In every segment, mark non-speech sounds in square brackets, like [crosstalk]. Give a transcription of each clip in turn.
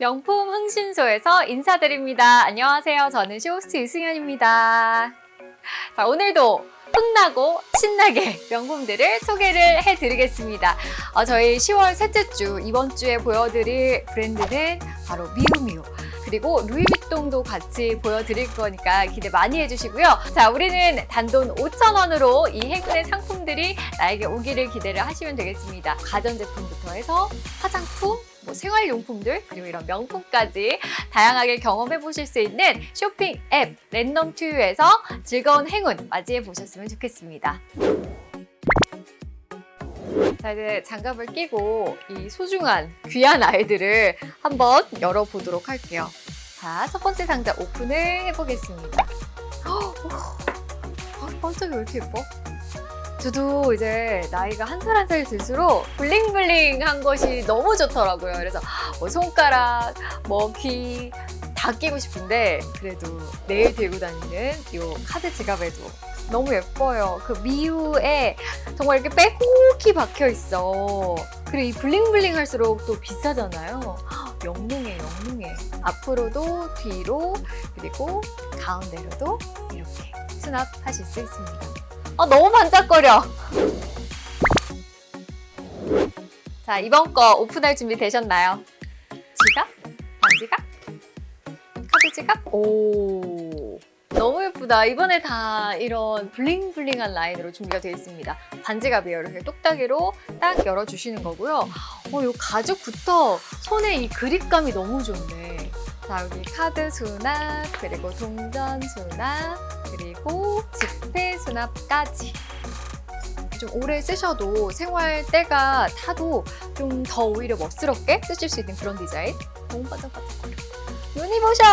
명품 흥신소에서 인사드립니다. 안녕하세요. 저는 쇼호스트 이승현입니다. 자, 오늘도 흥나고 신나게 [laughs] 명품들을 소개를 해드리겠습니다. 어, 저희 10월 셋째 주 이번 주에 보여드릴 브랜드는 바로 미우미우. 그리고 루이비통도 같이 보여드릴 거니까 기대 많이 해주시고요. 자, 우리는 단돈 5,000원으로 이 행운의 상품들이 나에게 오기를 기대를 하시면 되겠습니다. 가전제품부터 해서 화장품, 뭐 생활용품들 그리고 이런 명품까지 다양하게 경험해 보실 수 있는 쇼핑 앱 랜덤 투유에서 즐거운 행운 맞이해 보셨으면 좋겠습니다. 자 이제 장갑을 끼고 이 소중한 귀한 아이들을 한번 열어보도록 할게요. 자 첫 번째 상자 오픈을 해보겠습니다. 어, 아, 반짝이 왜 이렇게 예뻐? 저도 이제 나이가 한 살 한 살 들수록 블링블링한 것이 너무 좋더라고요. 그래서 뭐 손가락, 뭐 귀 다 끼고 싶은데 그래도 매일 들고 다니는 이 카드 지갑에도 너무 예뻐요. 그 미우에 정말 이렇게 빼곡히 박혀 있어. 그리고 이 블링블링 할수록 또 비싸잖아요. 영롱해, 영롱해. 앞으로도 뒤로 그리고 가운데로도 이렇게 수납하실 수 있습니다. 아, 너무 반짝거려. 자, 이번 거 오픈할 준비 되셨나요? 지갑? 반지갑? 카드 지갑? 오. 너무 예쁘다. 이번에 다 이런 블링블링한 라인으로 준비가 되어 있습니다. 반지갑이에요. 이렇게 똑딱이로 딱 열어주시는 거고요. 어, 이 가죽부터 손에 이 그립감이 너무 좋네. 자, 여기 카드 수납, 그리고 동전 수납, 그리고 지폐 수납까지. 좀 오래 쓰셔도 생활 때가 타도 좀 더 오히려 멋스럽게 쓰실 수 있는 그런 디자인. 너무 반짝반짝거려. 눈이 보셔!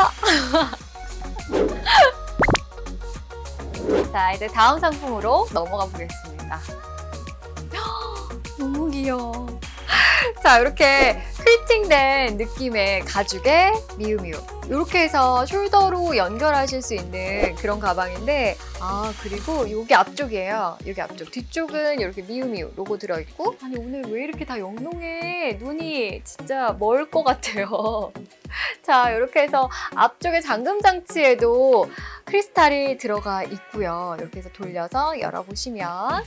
자, 이제 다음 상품으로 넘어가 보겠습니다. [gasps] 너무 귀여워. 자, 이렇게 퀼팅된 느낌의 가죽의 미우미우. 이렇게 해서 숄더로 연결하실 수 있는 그런 가방인데, 아, 그리고 여기 앞쪽이에요. 여기 앞쪽. 뒤쪽은 이렇게 미우미우 로고 들어있고, 아니, 오늘 왜 이렇게 다 영롱해? 눈이 진짜 멀 것 같아요. [laughs] 자, 이렇게 해서 앞쪽에 잠금 장치에도 크리스탈이 들어가 있고요. 이렇게 해서 돌려서 열어보시면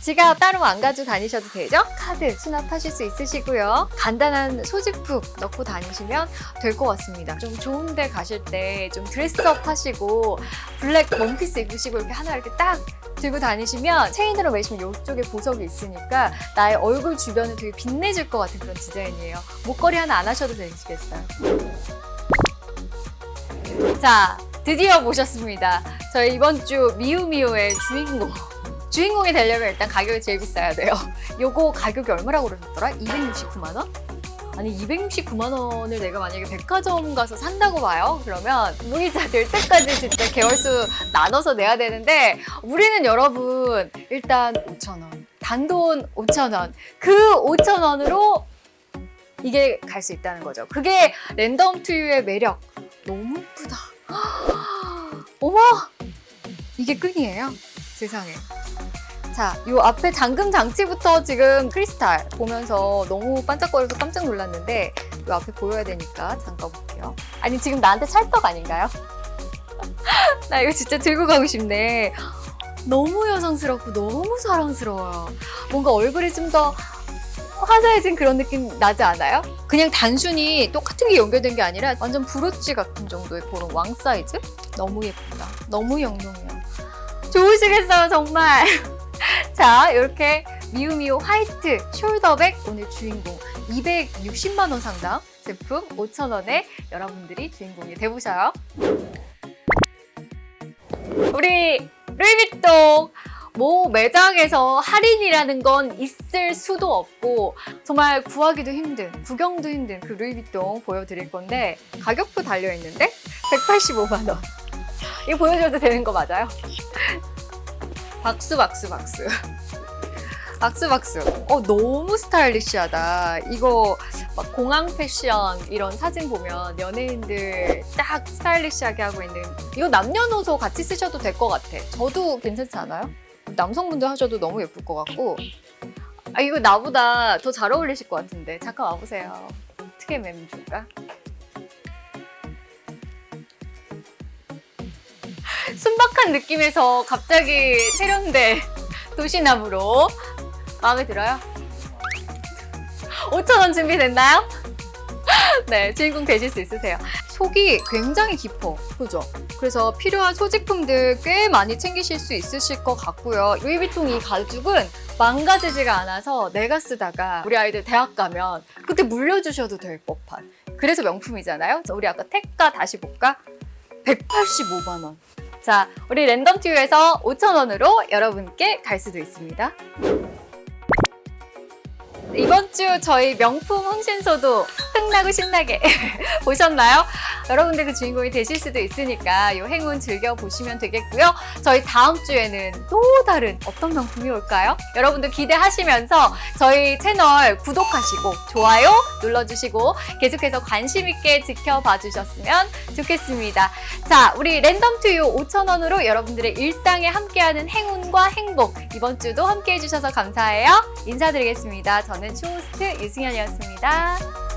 지갑 따로 안 가지고 다니셔도 되죠? 카드 수납하실 수 있으시고요. 간단한 소지품 넣고 다니시면 될 것 같습니다. 좀 좋은 데 가실 때 좀 드레스업 하시고 블랙 원피스 입으시고 이렇게 하나 이렇게 딱 들고 다니시면 체인으로 매시면 이쪽에 보석이 있으니까 나의 얼굴 주변을 되게 빛내줄 것 같은 그런 디자인이에요. 목걸이 하나 안 하셔도 되시겠어요. 자, 드디어 모셨습니다. 저희 이번 주 미우미우의 주인공. 주인공이 되려면 일단 가격이 제일 비싸야 돼요. 요거 가격이 얼마라고 그러셨더라? 269만 원? 아니 269만 원을 내가 만약에 백화점 가서 산다고 봐요. 그러면 무이자 될 때까지 진짜 개월수 나눠서 내야 되는데 우리는 여러분 일단 5천 원, 단돈 5천 원, 그 5천 원으로 이게 갈 수 있다는 거죠. 그게 랜덤 투유의 매력. 너무 예쁘다. [gasps] 어머! 이게 끈이에요? 세상에. 자, 요 앞에 잠금 장치부터 지금 크리스탈 보면서 너무 반짝거려서 깜짝 놀랐는데 요 앞에 보여야 되니까 잠깐 볼게요. 아니, 지금 나한테 찰떡 아닌가요? [laughs] 나 이거 진짜 들고 가고 싶네. 너무 여성스럽고 너무 사랑스러워요. 뭔가 얼굴이 좀 더 화사해진 그런 느낌 나지 않아요? 그냥 단순히 똑같은 게 연결된 게 아니라 완전 브로치 같은 정도의 그런 왕 사이즈? 너무 예쁘다. 너무 영롱해요. 좋으시겠어요, 정말. [laughs] 자, 이렇게 미우미우 화이트 숄더백 오늘 주인공 260만 원 상당 제품 5천 원에 여러분들이 주인공이 돼보셔요. 우리 루이비통 모 매장에서 할인이라는 건 있을 수도 없고 정말 구하기도 힘든 구경도 힘든 그 루이비통 보여드릴 건데 가격도 달려 있는데 185만 원. 이거 보여줘도 되는 거 맞아요? 박수 박수 박수. [laughs] 박수 박수. 어 너무 스타일리시하다. 이거 막 공항 패션 이런 사진 보면 연예인들 딱 스타일리시하게 하고 있는 이거 남녀노소 같이 쓰셔도 될 것 같아. 저도 괜찮지 않아요? 남성분들 하셔도 너무 예쁠 것 같고 아 이거 나보다 더 잘 어울리실 것 같은데 잠깐 와보세요. 어떻게 맴 줄까? 순박한 느낌에서 갑자기 세련된 도시나무로 마음에 들어요? 5,000원 준비됐나요? 네, 주인공 되실 수 있으세요. 속이 굉장히 깊어. 그죠? 그래서 필요한 소지품들 꽤 많이 챙기실 수 있으실 것 같고요. 루이비통 이 가죽은 망가지지가 않아서 내가 쓰다가 우리 아이들 대학 가면 그때 물려주셔도 될 법한. 그래서 명품이잖아요. 우리 아까 택가 다시 볼까? 185만 원. 자, 우리 랜덤 튜에서 5,000원으로 여러분께 갈 수도 있습니다. 이번 주 저희 명품 흥신소도 흥나고 신나게 [laughs] 보셨나요? 여러분들 그 주인공이 되실 수도 있으니까 이 행운 즐겨 보시면 되겠고요. 저희 다음 주에는 또 다른 어떤 명품이 올까요? 여러분들 기대하시면서 저희 채널 구독하시고 좋아요 눌러주시고 계속해서 관심 있게 지켜봐 주셨으면 좋겠습니다. 자, 우리 랜덤 투유 5,000원으로 여러분들의 일상에 함께하는 행운과 행복 이번 주도 함께 해 주셔서 감사해요. 인사드리겠습니다. 저는 쇼호스트 유승현이었습니다.